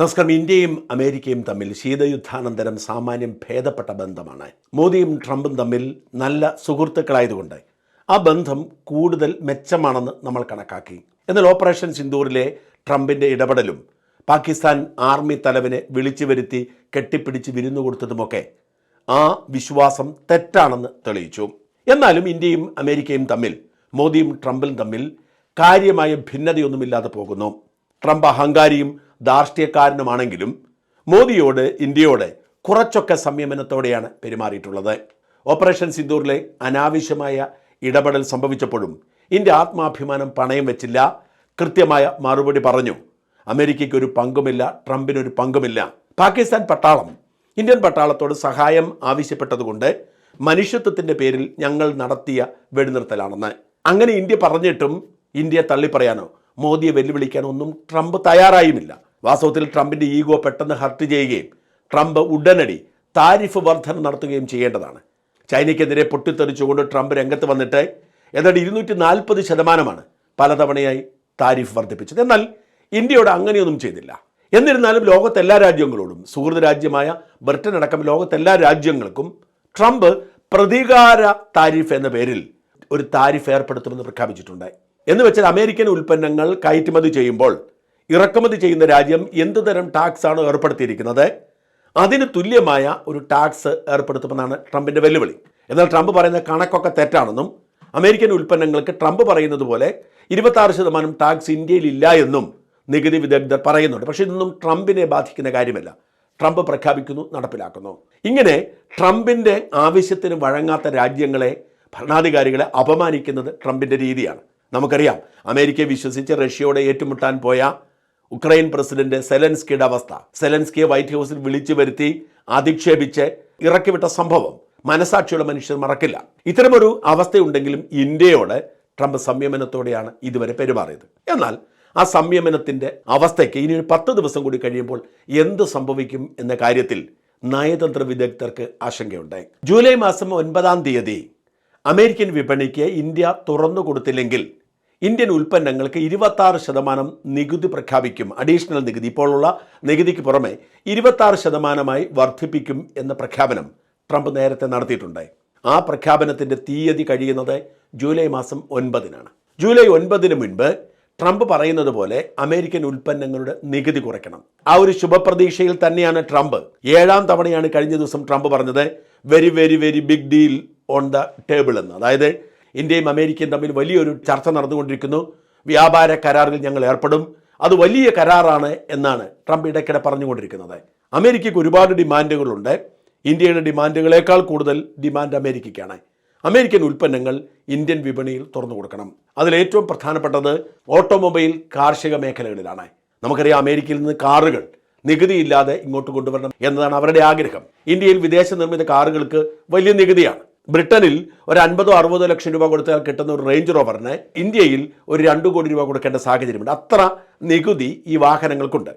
നമസ്കാരം. ഇന്ത്യയും അമേരിക്കയും തമ്മിൽ ശീതയുദ്ധാനന്തരം സാമാന്യം ഭേദപ്പെട്ട ബന്ധമാണ്. മോദിയും ട്രംപും തമ്മിൽ നല്ല സുഹൃത്തുക്കളായതുകൊണ്ട് ആ ബന്ധം കൂടുതൽ മെച്ചമാണെന്ന് നമ്മൾ കണക്കാക്കി. എന്നാൽ ഓപ്പറേഷൻ സിന്ദൂറിലെ ട്രംപിന്റെ ഇടപെടലും പാകിസ്ഥാൻ ആർമി തലവനെ വിളിച്ചു വരുത്തി കെട്ടിപ്പിടിച്ച് വിരുന്നു കൊടുത്തതുമൊക്കെ ആ വിശ്വാസം തെറ്റാണെന്ന് തെളിയിച്ചു. എന്നാലും ഇന്ത്യയും അമേരിക്കയും തമ്മിൽ മോദിയും ട്രംപും തമ്മിൽ കാര്യമായ ഭിന്നതയൊന്നുമില്ലാതെ പോകുന്നു. ട്രംപ് അഹങ്കാരിയും ധാർഷ്ട്യക്കാരനുമാണെങ്കിലും മോദിയോട് ഇന്ത്യയോട് കുറച്ചൊക്കെ സംയമനത്തോടെയാണ് പെരുമാറിയിട്ടുള്ളത്. ഓപ്പറേഷൻ സിന്ദൂറിലെ അനാവശ്യമായ ഇടപെടൽ സംഭവിച്ചപ്പോഴും ഇന്ത്യ ആത്മാഭിമാനം പണയം വെച്ചില്ല. കൃത്യമായ മറുപടി പറഞ്ഞു. അമേരിക്കയ്ക്ക് ഒരു പങ്കുമില്ല ട്രംപിനൊരു പങ്കുമില്ല. പാകിസ്ഥാൻ പട്ടാളം ഇന്ത്യൻ പട്ടാളത്തോട് സഹായം ആവശ്യപ്പെട്ടതുകൊണ്ട് മനുഷ്യത്വത്തിന്റെ പേരിൽ ഞങ്ങൾ നടത്തിയ വെടിനിർത്തലാണെന്ന്. അങ്ങനെ ഇന്ത്യ പറഞ്ഞിട്ടും ഇന്ത്യയെ തള്ളിപ്പറയാനോ മോദിയെ വെല്ലുവിളിക്കാനോ ഒന്നും ട്രംപ് തയ്യാറായുമില്ല. വാസ്തവത്തിൽ ട്രംപിന്റെ ഈഗോ പെട്ടെന്ന് ഹർട്ട് ചെയ്യുകയും ട്രംപ് ഉടനടി താരിഫ് വർധന നടത്തുകയും ചെയ്യേണ്ടതാണ്. ചൈനയ്ക്കെതിരെ പൊട്ടിത്തെറിച്ചുകൊണ്ട് ട്രംപ് രംഗത്ത് വന്നിട്ട് എന്നിട്ട് ഇരുന്നൂറ്റി നാൽപ്പത് ശതമാനമാണ് പലതവണയായി താരിഫ് വർദ്ധിപ്പിച്ചത് എന്നാൽ ഇന്ത്യയോട് അങ്ങനെയൊന്നും ചെയ്തില്ല. എന്നിരുന്നാലും ലോകത്തെല്ലാ രാജ്യങ്ങളോടും സുഹൃത് രാജ്യമായ ബ്രിട്ടൻ അടക്കം ലോകത്തെല്ലാ രാജ്യങ്ങൾക്കും ട്രംപ് പ്രതികാര താരിഫ് എന്ന പേരിൽ ഒരു താരിഫ് ഏർപ്പെടുത്തുമെന്ന് പ്രഖ്യാപിച്ചിട്ടുണ്ട്. എന്ന് വെച്ചാൽ അമേരിക്കൻ ഉൽപ്പന്നങ്ങൾ കയറ്റുമതി ചെയ്യുമ്പോൾ ഇറക്കുമതി ചെയ്യുന്ന രാജ്യം എന്തുതരം ടാക്സ് ആണ് ഏർപ്പെടുത്തിയിരിക്കുന്നത്? അതിന് തുല്യമായ ഒരു ടാക്സ് ഏർപ്പെടുത്തുമെന്നാണ് ട്രംപിന്റെ വെല്ലുവിളി. എന്നാൽ ട്രംപ് പറയുന്ന കണക്കൊക്കെ തെറ്റാണെന്നും അമേരിക്കൻ ഉൽപ്പന്നങ്ങൾക്ക് ട്രംപ് പറയുന്നത് പോലെ ഇരുപത്താറ് ശതമാനം ടാക്സ് ഇന്ത്യയിലില്ല എന്നും നികുതി വിദഗ്ധർ പറയുന്നുണ്ട്. പക്ഷേ ഇതൊന്നും ട്രംപിനെ ബാധിക്കുന്ന കാര്യമല്ല. ട്രംപ് പ്രഖ്യാപിക്കുന്നു നടപ്പിലാക്കുന്നു. ഇങ്ങനെ ട്രംപിന്റെ ആവശ്യത്തിന് വഴങ്ങാത്ത രാജ്യങ്ങളെ ഭരണാധികാരികളെ അപമാനിക്കുന്നത് ട്രംപിന്റെ രീതിയാണ്. നമുക്കറിയാം അമേരിക്കയെ വിശ്വസിച്ച് റഷ്യയോടെ ഏറ്റുമുട്ടാൻ പോയ ഉക്രൈൻ പ്രസിഡന്റ് സെലൻസ്കിയുടെ അവസ്ഥ. സെലൻസ്കിയെ വൈറ്റ് ഹൗസിൽ വിളിച്ചു വരുത്തി അധിക്ഷേപിച്ച് ഇറക്കിവിട്ട സംഭവം മനസാക്ഷിയുള്ള മനുഷ്യർ മറക്കില്ല. ഇത്തരമൊരു അവസ്ഥയുണ്ടെങ്കിലും ഇന്ത്യയോട് ട്രംപ് സംയമനത്തോടെയാണ് ഇതുവരെ പെരുമാറിയത്. എന്നാൽ ആ സംയമനത്തിന്റെ അവസ്ഥയ്ക്ക് ഇനി ഒരു പത്ത് ദിവസം കൂടി കഴിയുമ്പോൾ എന്ത് സംഭവിക്കും എന്ന കാര്യത്തിൽ നയതന്ത്ര വിദഗ്ധർക്ക് ആശങ്കയുണ്ട് ജൂലൈ മാസം ഒൻപതാം തീയതി അമേരിക്കൻ വിപണിക്ക് ഇന്ത്യ തുറന്നു കൊടുത്തില്ലെങ്കിൽ ഇന്ത്യൻ ഉൽപ്പന്നങ്ങൾക്ക് ഇരുപത്താറ് ശതമാനം നികുതി പ്രഖ്യാപിക്കും. അഡീഷണൽ നികുതി. ഇപ്പോഴുള്ള നികുതിക്ക് പുറമെ ഇരുപത്താറ് ശതമാനമായി വർദ്ധിപ്പിക്കും എന്ന പ്രഖ്യാപനം ട്രംപ് നേരത്തെ നടത്തിയിട്ടുണ്ട്. ആ പ്രഖ്യാപനത്തിന്റെ തീയതി കഴിയുന്നത് ജൂലൈ മാസം ഒൻപതിനാണ്. ജൂലൈ ഒൻപതിന് മുൻപ് ട്രംപ് പറയുന്നത് പോലെ അമേരിക്കൻ ഉൽപ്പന്നങ്ങളുടെ നികുതി കുറയ്ക്കണം. ആ ഒരു ശുഭപ്രതീക്ഷയിൽ തന്നെയാണ് ട്രംപ്. ഏഴാം തവണയാണ് കഴിഞ്ഞ ദിവസം ട്രംപ് പറഞ്ഞത് very very very big deal on the table എന്ന്. അതായത് ഇന്ത്യയും അമേരിക്കയും തമ്മിൽ വലിയൊരു ചർച്ച നടന്നുകൊണ്ടിരിക്കുന്നു. വ്യാപാര കരാറിൽ ഞങ്ങൾ ഏർപ്പെടും. അത് വലിയ കരാറാണ് എന്നാണ് ട്രംപ് ഇടയ്ക്കിടെ പറഞ്ഞുകൊണ്ടിരിക്കുന്നത്. അമേരിക്കയ്ക്ക് ഒരുപാട് ഡിമാൻഡുകളുണ്ട്. ഇന്ത്യയുടെ ഡിമാൻഡുകളേക്കാൾ കൂടുതൽ ഡിമാൻഡ് അമേരിക്കയ്ക്കാണ്. അമേരിക്കൻ ഉൽപ്പന്നങ്ങൾ ഇന്ത്യൻ വിപണിയിൽ തുറന്നു കൊടുക്കണം. അതിലേറ്റവും പ്രധാനപ്പെട്ടത് ഓട്ടോമൊബൈൽ കാർഷിക മേഖലകളിലാണ്. നമുക്കറിയാം അമേരിക്കയിൽ നിന്ന് കാറുകൾ നികുതിയില്ലാതെ ഇങ്ങോട്ട് കൊണ്ടുവരണം എന്നതാണ് അവരുടെ ആഗ്രഹം. ഇന്ത്യയിൽ വിദേശ നിർമ്മിത കാറുകൾക്ക് വലിയ നികുതിയാണ്. ബ്രിട്ടനിൽ ഒരു അൻപതോ അറുപതോ ലക്ഷം രൂപ കൊടുത്താൽ കിട്ടുന്ന ഒരു റേഞ്ച് റോവറിന് ഇന്ത്യയിൽ ഒരു രണ്ട് കോടി രൂപ കൊടുക്കേണ്ട സാഹചര്യമുണ്ട്. അത്ര നികുതി ഈ വാഹനങ്ങൾക്കുണ്ട്.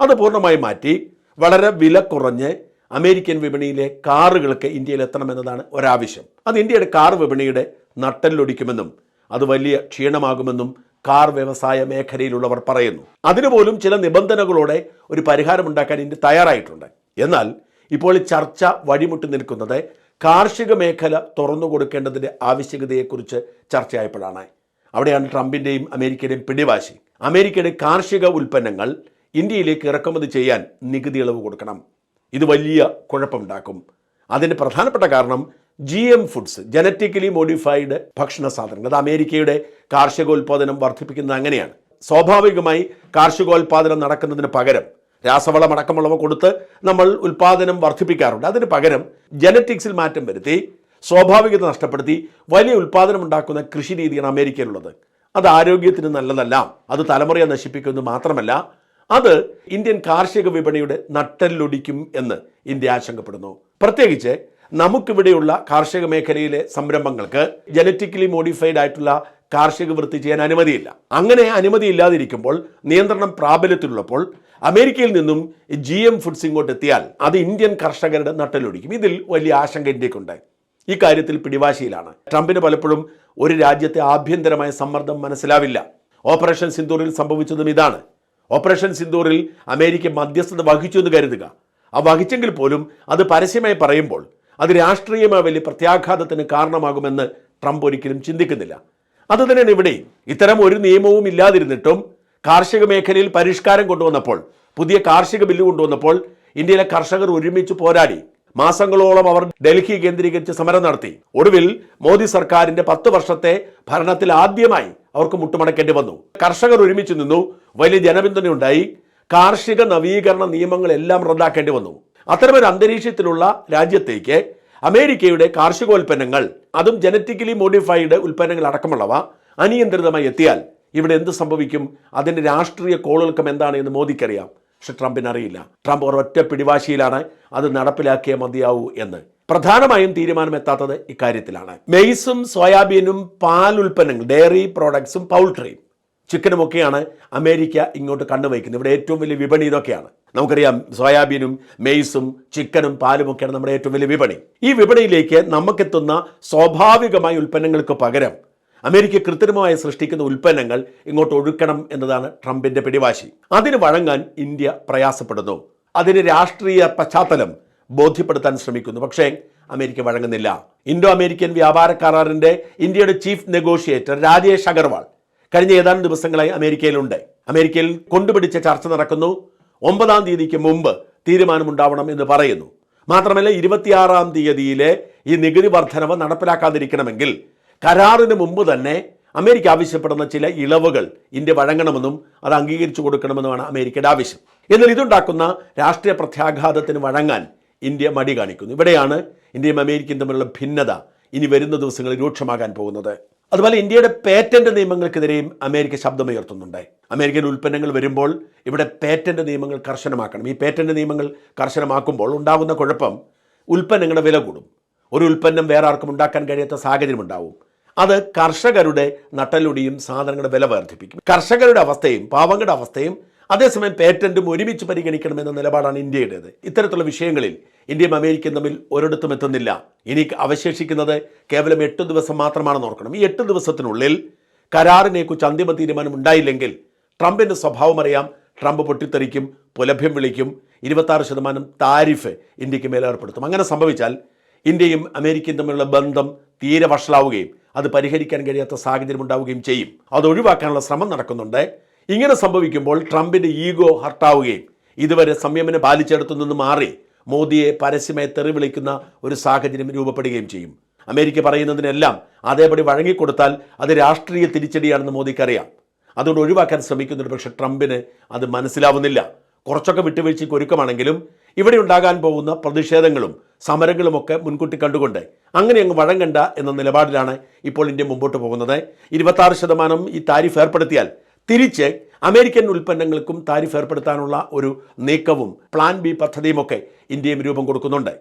അത് പൂർണമായി മാറ്റി വളരെ വില കുറഞ്ഞ് അമേരിക്കൻ വിപണിയിലെ കാറുകൾക്ക് ഇന്ത്യയിൽ എത്തണമെന്നതാണ് ഒരാവശ്യം. അത് ഇന്ത്യയുടെ കാർ വിപണിയുടെ നട്ടലിലൊടിക്കുമെന്നും അത് വലിയ ക്ഷീണമാകുമെന്നും കാർ വ്യവസായ മേഖലയിലുള്ളവർ പറയുന്നു. അതിനുപോലും ചില നിബന്ധനകളോടെ ഒരു പരിഹാരമുണ്ടാക്കാൻ ഇന്ത്യ തയ്യാറായിട്ടുണ്ട്. എന്നാൽ ഇപ്പോൾ ചർച്ച വഴിമുട്ടി നിൽക്കുന്നത് കാർഷിക മേഖല തുറന്നു കൊടുക്കേണ്ടതിന്റെ ആവശ്യകതയെക്കുറിച്ച് ചർച്ചയായപ്പോഴാണ്. അവിടെയാണ് ട്രംപിന്റെയും അമേരിക്കയുടെയും പിടിവാശി. അമേരിക്കയുടെ കാർഷിക ഉൽപ്പന്നങ്ങൾ ഇന്ത്യയിലേക്ക് ഇറക്കുമതി ചെയ്യാൻ നികുതി ഇളവ് കൊടുക്കണം. ഇത് വലിയ കുഴപ്പമുണ്ടാക്കും. അതിന്റെ പ്രധാനപ്പെട്ട കാരണം G M foods genetically modified ഭക്ഷണ സാധനങ്ങൾ. അത് അമേരിക്കയുടെ കാർഷികോൽപാദനം വർദ്ധിപ്പിക്കുന്നത് അങ്ങനെയാണ്. സ്വാഭാവികമായി കാർഷികോൽപാദനം നടക്കുന്നതിന് പകരം രാസവളം അടക്കമുള്ളവ കൊടുത്ത് നമ്മൾ ഉൽപ്പാദനം വർദ്ധിപ്പിക്കാറുണ്ട്. അതിന് പകരം ജനറ്റിക്സിൽ മാറ്റം വരുത്തി സ്വാഭാവികത നഷ്ടപ്പെടുത്തി വലിയ ഉൽപ്പാദനം ഉണ്ടാക്കുന്ന കൃഷി രീതിയാണ് അമേരിക്കയിലുള്ളത്. അത് ആരോഗ്യത്തിന് നല്ലതല്ല. അത് തലമുറയെ നശിപ്പിക്കുമെന്ന് മാത്രമല്ല അത് ഇന്ത്യൻ കാർഷിക വിപണിയുടെ നട്ടല്ലൊടിക്കും എന്ന് ഇന്ത്യ ആശങ്കപ്പെടുന്നു. പ്രത്യേകിച്ച് നമുക്കിവിടെയുള്ള കാർഷിക മേഖലയിലെ സംരംഭങ്ങൾക്ക് ജനറ്റിക്കലി മോഡിഫൈഡ് ആയിട്ടുള്ള കാർഷിക വൃത്തി ചെയ്യാൻ അനുമതിയില്ല. അങ്ങനെ അനുമതി ഇല്ലാതിരിക്കുമ്പോൾ നിയന്ത്രണം പ്രാബല്യത്തിലുള്ളപ്പോൾ അമേരിക്കയിൽ നിന്നും ജി എം ഫുഡ്സ് ഇങ്ങോട്ട് എത്തിയാൽ അത് ഇന്ത്യൻ കർഷകരുടെ നട്ടലൊടിക്കും ഇതിൽ വലിയ ആശങ്ക ഇന്ത്യക്കുണ്ട് ഈ കാര്യത്തിൽ പിടിവാശിയിലാണ്. ട്രംപിന് പലപ്പോഴും ഒരു രാജ്യത്തെ ആഭ്യന്തരമായ സമ്മർദ്ദം മനസ്സിലാവില്ല. ഓപ്പറേഷൻ സിന്ദൂറിൽ സംഭവിച്ചതും ഇതാണ്. ഓപ്പറേഷൻ സിന്ദൂറിൽ അമേരിക്ക മധ്യസ്ഥത വഹിച്ചു എന്ന് കരുതുക. ആ വഹിച്ചെങ്കിൽ പോലും അത് പരസ്യമായി പറയുമ്പോൾ അത് രാഷ്ട്രീയമായ വലിയ പ്രത്യാഘാതത്തിന് കാരണമാകുമെന്ന് ട്രംപ് ഒരിക്കലും ചിന്തിക്കുന്നില്ല. അതുതന്നെയാണ് ഇവിടെയും. ഇത്തരം ഒരു നിയമവും ഇല്ലാതിരുന്നിട്ടും കാർഷിക മേഖലയിൽ പരിഷ്കാരം കൊണ്ടുവന്നപ്പോൾ പുതിയ കാർഷിക ബില്ല് കൊണ്ടുവന്നപ്പോൾ ഇന്ത്യയിലെ കർഷകർ ഒരുമിച്ച് പോരാടി. മാസങ്ങളോളം അവർ ഡൽഹി കേന്ദ്രീകരിച്ച് സമരം നടത്തി. ഒടുവിൽ മോദി സർക്കാരിന്റെ പത്ത് വർഷത്തെ ഭരണത്തിൽ ആദ്യമായി അവർക്ക് മുട്ടുമടക്കേണ്ടി വന്നു. കർഷകർ ഒരുമിച്ച് നിന്നു. വലിയ ജനപിന്തുണയുണ്ടായി. കാർഷിക നവീകരണ നിയമങ്ങളെല്ലാം റദ്ദാക്കേണ്ടി വന്നു. അത്തരമൊരു അന്തരീക്ഷത്തിലുള്ള രാജ്യത്തേക്ക് അമേരിക്കയുടെ കാർഷികോൽപ്പന്നങ്ങൾ അതും ജനറ്റിക്കലി മോഡിഫൈഡ് ഉൽപ്പന്നങ്ങൾ അടക്കമുള്ളവ അനിയന്ത്രിതമായി എത്തിയാൽ ഇവിടെ എന്ത് സംഭവിക്കും? അതിന്റെ രാഷ്ട്രീയ കോളിളക്കം എന്താണ് എന്ന് മോദിക്കറിയാം. പക്ഷെ ട്രംപിന് അറിയില്ല ട്രംപ് ഒരൊറ്റ പിടിവാശിയിലാണ് അത് നടപ്പിലാക്കിയേ മതിയാവൂ എന്ന്. പ്രധാനമായും തീരുമാനമെത്താത്തത് ഇക്കാര്യത്തിലാണ്. മെയ്സും സോയാബീനും പാൽ ഉൽപ്പന്നങ്ങൾ ഡെയറി പ്രോഡക്ട്സും പൗൾട്രിയും ചിക്കനും ഒക്കെയാണ് അമേരിക്ക ഇങ്ങോട്ട് കണ്ണുവയ്ക്കുന്നത്. ഇവിടെ ഏറ്റവും വലിയ വിപണി ഇതൊക്കെയാണ്. നമുക്കറിയാം സോയാബീനും മെയ്സും ചിക്കനും പാലും ഒക്കെയാണ് നമ്മുടെ ഏറ്റവും വലിയ വിപണി. ഈ വിപണിയിലേക്ക് നമുക്കെത്തുന്ന സ്വാഭാവികമായ ഉൽപ്പന്നങ്ങൾക്ക് പകരം അമേരിക്ക കൃത്രിമമായി സൃഷ്ടിക്കുന്ന ഉൽപ്പന്നങ്ങൾ ഇങ്ങോട്ട് ഒഴുക്കണം എന്നതാണ് ട്രംപിന്റെ പിടിവാശി. അതിന് വഴങ്ങാൻ ഇന്ത്യ പ്രയാസപ്പെടുന്നു. അതിന് രാഷ്ട്രീയ പശ്ചാത്തലം ബോധ്യപ്പെടുത്താൻ ശ്രമിക്കുന്നു. പക്ഷേ അമേരിക്ക വഴങ്ങുന്നില്ല. ഇൻഡോ അമേരിക്കൻ വ്യാപാര കരാറിന്റെ ഇന്ത്യയുടെ ചീഫ് നെഗോഷിയേറ്റർ രാജേഷ് അഗർവാൾ കഴിഞ്ഞ ഏതാനും ദിവസങ്ങളായി അമേരിക്കയിലുണ്ട്. അമേരിക്കയിൽ കൊണ്ടുപിടിച്ച ചർച്ച നടക്കുന്നു. ഒമ്പതാം തീയതിക്ക് മുമ്പ് തീരുമാനമുണ്ടാവണം എന്ന് പറയുന്നു. മാത്രമല്ല ഇരുപത്തിയാറാം തീയതിയിലെ ഈ നികുതി വർധനവ് നടപ്പിലാക്കാതിരിക്കണമെങ്കിൽ കരാറിന് മുമ്പ് തന്നെ അമേരിക്ക ആവശ്യപ്പെടുന്ന ചില ഇളവുകൾ ഇന്ത്യ വഴങ്ങണമെന്നും അത് അംഗീകരിച്ചു കൊടുക്കണമെന്നുമാണ് അമേരിക്കയുടെ ആവശ്യം. എന്നാൽ ഇതുണ്ടാക്കുന്ന രാഷ്ട്രീയ പ്രത്യാഘാതത്തിന് വഴങ്ങാൻ ഇന്ത്യ മടി കാണിക്കുന്നു. ഇവിടെയാണ് ഇന്ത്യയും അമേരിക്കയും തമ്മിലുള്ള ഭിന്നത ഇനി വരുന്ന ദിവസങ്ങളിൽ രൂക്ഷമാകാൻ പോകുന്നത്. അതുപോലെ ഇന്ത്യയുടെ പേറ്റന്റ് നിയമങ്ങൾക്കെതിരെയും അമേരിക്ക ശബ്ദമുയർത്തുന്നുണ്ട്. അമേരിക്കൻ ഉൽപ്പന്നങ്ങൾ വരുമ്പോൾ ഇവിടെ പേറ്റന്റ് നിയമങ്ങൾ കർശനമാക്കണം. ഈ പേറ്റന്റ് നിയമങ്ങൾ കർശനമാക്കുമ്പോൾ ഉണ്ടാകുന്ന കുഴപ്പം ഉൽപ്പന്നങ്ങളുടെ വില കൂടും. ഒരു ഉൽപ്പന്നം വേറെ ആർക്കും ഉണ്ടാക്കാൻ കഴിയാത്ത സാഹചര്യം ഉണ്ടാവും അത് കർഷകരുടെ നട്ടലൊടിയും സാധനങ്ങളുടെ വില വർദ്ധിപ്പിക്കും. കർഷകരുടെ അവസ്ഥയും പാവങ്ങളുടെ അവസ്ഥയും അതേസമയം പേറ്റന്റും ഒരുമിച്ച് പരിഗണിക്കണമെന്ന നിലപാടാണ് ഇന്ത്യയുടേത്. ഇത്തരത്തിലുള്ള വിഷയങ്ങളിൽ ഇന്ത്യയും അമേരിക്കയും തമ്മിൽ ഒരിടത്തും എത്തുന്നില്ല. ഇനി അവശേഷിക്കുന്നത് കേവലം എട്ട് ദിവസം മാത്രമാണെന്ന് ഓർക്കണം. ഈ എട്ട് ദിവസത്തിനുള്ളിൽ കരാറിനെക്കുറിച്ച് അന്തിമ തീരുമാനം ഉണ്ടായില്ലെങ്കിൽ ട്രംപിന്റെ സ്വഭാവം അറിയാം. ട്രംപ് പൊട്ടിത്തെറിക്കും പുലഭ്യം വിളിക്കും ഇരുപത്താറ് ശതമാനം താരിഫ് ഇന്ത്യയ്ക്ക് മേലേർപ്പെടുത്തും. അങ്ങനെ സംഭവിച്ചാൽ ഇന്ത്യയും അമേരിക്കയും തമ്മിലുള്ള ബന്ധം തീരെ വഷളാവുകയും അത് പരിഹരിക്കാൻ കഴിയാത്ത സാഹചര്യം ഉണ്ടാവുകയും ചെയ്യും. അത് ഒഴിവാക്കാനുള്ള ശ്രമം നടക്കുന്നുണ്ട്. ഇങ്ങനെ സംഭവിക്കുമ്പോൾ ട്രംപിന്റെ ഈഗോ ഹർട്ടാവുകയും ഇതുവരെ സംയമനം പാലിച്ചെടുത്തു നിന്ന് മാറി മോദിയെ പരസ്യമായി തെറി വിളിക്കുന്ന ഒരു സാഹചര്യം രൂപപ്പെടുകയും ചെയ്യും. അമേരിക്ക പറയുന്നതിനെല്ലാം അതേപടി വഴങ്ങിക്കൊടുത്താൽ അത് രാഷ്ട്രീയ തിരിച്ചടിയാണെന്ന് മോദിക്കറിയാം. അതുകൊണ്ട് ഒഴിവാക്കാൻ ശ്രമിക്കുന്നുണ്ട്. പക്ഷേ ട്രംപിന് അത് മനസ്സിലാവുന്നില്ല. കുറച്ചൊക്കെ വിട്ടുവീഴ്ചയ്ക്ക് ഒരുക്കമാണെങ്കിലും ഇവിടെ ഉണ്ടാകാൻ പോകുന്ന പ്രതിഷേധങ്ങളും സമരങ്ങളുമൊക്കെ മുൻകൂട്ടി കണ്ടുകൊണ്ട് അങ്ങനെ അങ്ങ് വഴങ്ങണ്ട എന്ന നിലപാടിലാണ് ഇപ്പോൾ ഇന്ത്യ മുമ്പോട്ട് പോകുന്നത്. ഇരുപത്താറ് ശതമാനം ഈ താരിഫ് ഏർപ്പെടുത്തിയാൽ തിരിച്ച് അമേരിക്കൻ ഉൽപ്പന്നങ്ങൾക്കും താരിഫ് ഏർപ്പെടുത്താനുള്ള ഒരു നീക്കവും പ്ലാൻ ബി പദ്ധതിയുമൊക്കെ ഇന്ത്യയും രൂപം കൊടുക്കുന്നുണ്ട്.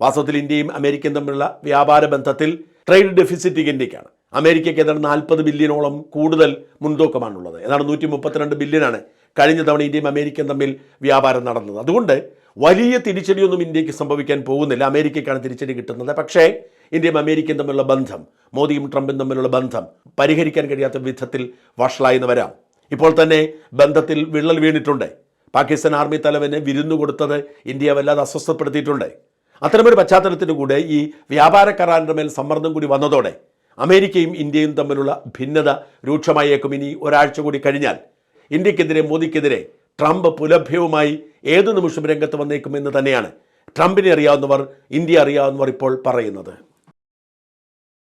വാസ്തവത്തിൽ ഇന്ത്യയും അമേരിക്കയും തമ്മിലുള്ള വ്യാപാര ബന്ധത്തിൽ ട്രേഡ് ഡെഫിസിറ്റ് ഇന്ത്യക്കാണ് അമേരിക്കയ്ക്ക് ഏതാണ്ട് നാൽപ്പത് ബില്യനോളം കൂടുതൽ മുൻതൂക്കമാണുള്ളത്. ഏതാണ്ട് നൂറ്റി മുപ്പത്തിരണ്ട് ബില്യനാണ് കഴിഞ്ഞ തവണ ഇന്ത്യയും അമേരിക്കയും തമ്മിൽ വ്യാപാരം നടന്നത്. അതുകൊണ്ട് വലിയ തിരിച്ചടിയൊന്നും ഇന്ത്യയ്ക്ക് സംഭവിക്കാൻ പോകുന്നില്ല. അമേരിക്കയ്ക്കാണ് തിരിച്ചടി കിട്ടുന്നത്. പക്ഷേ ഇന്ത്യയും അമേരിക്കയും തമ്മിലുള്ള ബന്ധം മോദിയും ട്രംപും തമ്മിലുള്ള ബന്ധം പരിഹരിക്കാൻ കഴിയാത്ത വിധത്തിൽ വഷളായെന്ന് വരാം. ഇപ്പോൾ തന്നെ ബന്ധത്തിൽ വിള്ളൽ വീണിട്ടുണ്ട്. പാകിസ്ഥാൻ ആർമി തലവന് വിരുന്നു കൊടുത്തത് ഇന്ത്യ വല്ലാതെ അസ്വസ്ഥപ്പെടുത്തിയിട്ടുണ്ട്. അത്തരമൊരു പശ്ചാത്തലത്തിന് കൂടെ ഈ വ്യാപാര കരാറിന്റെ മേൽ സമ്മർദ്ദം കൂടി വന്നതോടെ അമേരിക്കയും ഇന്ത്യയും തമ്മിലുള്ള ഭിന്നത രൂക്ഷമായേക്കും ഇനി ഒരാഴ്ച കൂടി കഴിഞ്ഞാൽ. ഇന്ത്യക്കെതിരെ മോദിക്കെതിരെ ട്രംപ് പുലഭ്യവുമായി ഏതു നിമിഷം രംഗത്ത് വന്നേക്കുമെന്ന് തന്നെയാണ്. ട്രംപിനെ അറിയാവുന്നവർ ഇന്ത്യ അറിയാവുന്നവർ ഇപ്പോൾ പറയുന്നത്.